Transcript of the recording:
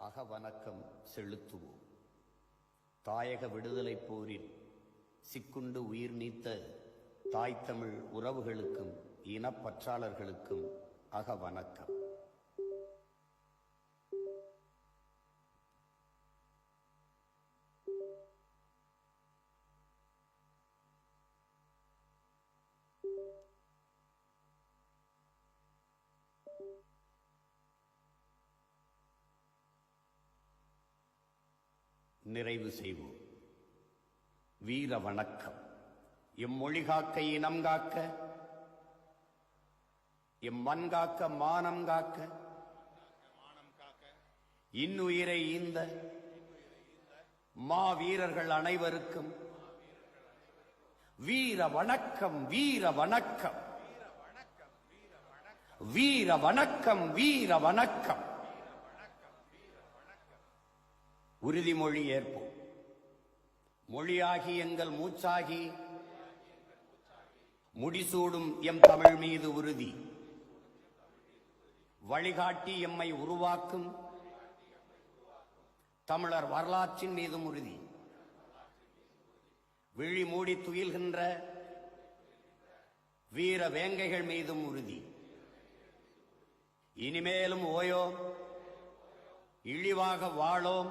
அகவணக்கம் செலுத்துவோம். தாயக விடுதலைப் போரில் சிக்குண்டு உயிர் நீத்த தாய் தமிழ் உறவுகளுக்கும் இனப்பற்றாளர்களுக்கும் அகவணக்கம் நிறைவு செய்வோம். வீர வணக்கம். இம்மொழி காக்க இனம் காக்க எம் மண் காக்க மானம் காக்க இன்னுயிரை ஈந்த மா வீரர்கள் அனைவருக்கும் வீர வணக்கம் வீர வணக்கம். வீர வணக்கம் வீர வணக்கம். உறுதிமொழி ஏற்போம். மொழியாகி எங்கள் மூச்சாகி முடிசூடும் எம் தமிழ் மீது உறுதி. வழிகாட்டி எம்மை உருவாக்கும் தமிழர் வரலாற்றின் மீதும் உறுதி. விழி மூடி துயில்கின்ற வீர வேங்கைகள் மீதும் உறுதி. இனிமேலும் ஓயோம் இழிவாக வாழோம்